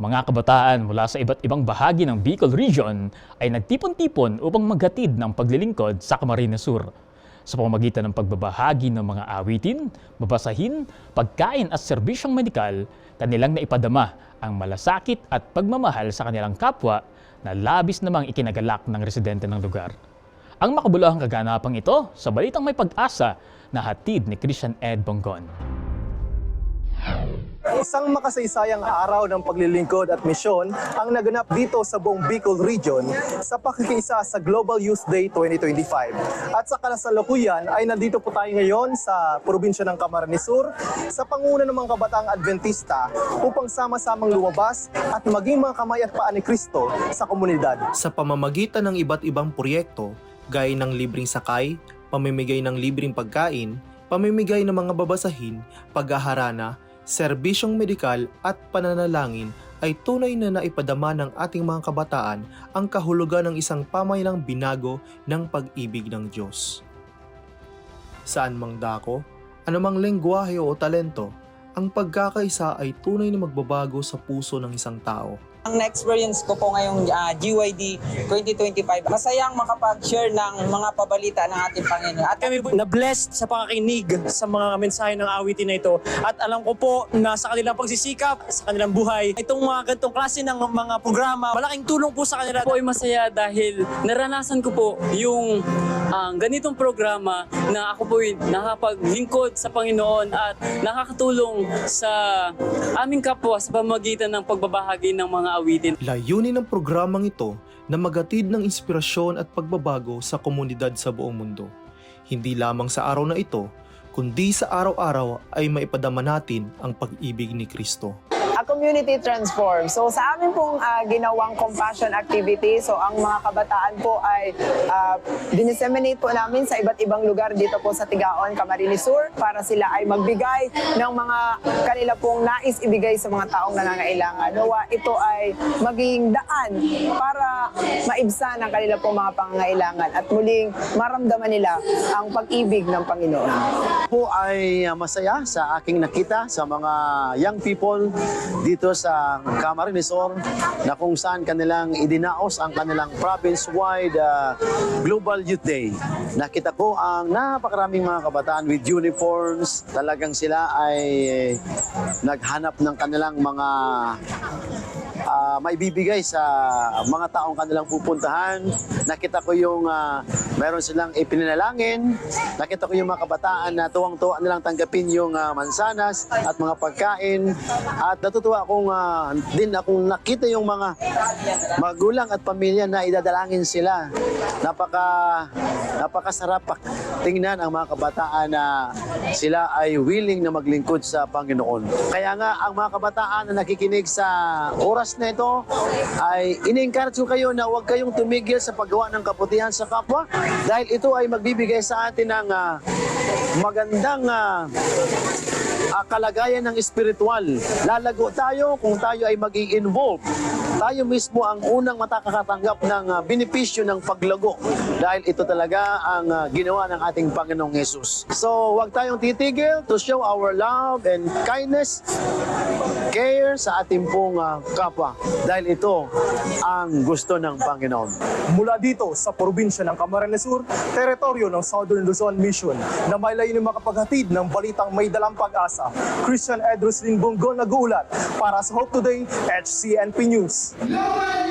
Mga kabataan mula sa iba't ibang bahagi ng Bicol Region ay nagtipon-tipon upang maghatid ng paglilingkod sa Camarines Sur. Sa pamamagitan ng pagbabahagi ng mga awitin, babasahin, pagkain at serbisyong medikal, kanilang naipadama ang malasakit at pagmamahal sa kanilang kapwa na labis namang ikinagalak ng residente ng lugar. Ang makabuluhang kaganapang ito sa balitang may pag-asa na hatid ni Christian Ed Bongon. Isang makasaysayang araw ng paglilingkod at misyon ang naganap dito sa buong Bicol Region sa pakikiisa sa Global Youth Day 2025. At sa kalasalukuyan ay nandito po tayo ngayon sa probinsya ng Camarines Sur sa panguna ng mga kabataang Adventista upang sama-samang lumabas at maging mga kamay at paa ni Kristo sa komunidad. sa pamamagitan ng iba't ibang proyekto gaya ng libreng sakay, pamimigay ng libreng pagkain, pamimigay ng mga babasahin, paghaharana, serbisyong medikal at pananalangin ay tunay na naipadama ng ating mga kabataan ang kahulugan ng isang pamayalang binago ng pag-ibig ng Diyos. Saan mang dako, anumang lengguwahe o talento, ang pagkakaisa ay tunay na magbabago sa puso ng isang tao. Ang na-experience ko po ngayong ah, GYD 2025, masayang makapag-share ng mga pabalita ng ating Panginoon. At kami po na-blessed sa pakakinig sa mga mensahe ng awitin na ito. At alam ko po na sa kanilang pagsisikap, sa kanilang buhay, itong mga ganitong klase ng mga programa, malaking tulong po sa kanila. po ay masaya dahil naranasan ko po yung ang ganitong programa na ako po ay nakapaglingkod sa Panginoon at nakakatulong sa aming kapwa sa pamagitan ng pagbabahagi ng mga awitin. Layunin ng programang ito na magatid ng inspirasyon at pagbabago sa komunidad sa buong mundo. Hindi lamang sa araw na ito, kundi sa araw-araw ay maipadama natin ang pag-ibig ni Kristo. Community transform. So sa amin pong ah, ginawang compassion activity, so ang mga kabataan po ay uh, dinisseminate po namin sa iba't ibang lugar dito po sa Tigaon, Camarines Sur para sila ay magbigay ng mga kanila pong nais ibigay sa mga taong nangangailangan. Nawa ito ay maging daan para maibsan ang kanila pong mga pangangailangan at muling maramdaman nila ang pag-ibig ng Panginoon. po ay uh, masaya sa aking nakita sa mga young people dito sa Camarines Sur na kung saan kanilang idinaos ang kanilang province-wide uh, Global Youth Day. Nakita ko ang napakaraming mga kabataan with uniforms. Talagang sila ay eh, naghanap ng kanilang mga maibibigay sa mga taong kanilang pupuntahan. Nakita ko yung ah, meron silang ipinanalangin. Nakita ko yung mga kabataan na tuwang-tuwa nilang tanggapin yung ah, mansanas at mga pagkain. At natutuwa akong ah, din akong nakita yung mga magulang at pamilya na idadalangin sila. Napaka napakasarap pak- tingnan ang mga kabataan na sila ay willing na maglingkod sa Panginoon. Kaya nga ang mga kabataan na nakikinig sa oras na ito ay in-encourage ko kayo na huwag kayong tumigil sa paggawa ng kabutihan sa kapwa dahil ito ay magbibigay sa atin ng ah, magandang ah, ah, kalagayan ng espiritual. Lalago tayo kung tayo ay maging involved. Tayo mismo ang unang matakakatanggap ng ah, benepisyo ng paglago dahil ito talaga ang ah, ginawa ng ating Panginoong Yesus. So, huwag tayong titigil to show our love and kindness, care sa ating pong ah, kapwa dahil ito ang gusto ng Panginoon. Mula dito sa probinsya ng Camarines Sur, teritoryo ng Southern Luzon Mission na may layunin makapaghatid ng balitang may dalang pag-asa. Christian Edros Bongo nag-uulat para sa Hope Today, HCNP News. Global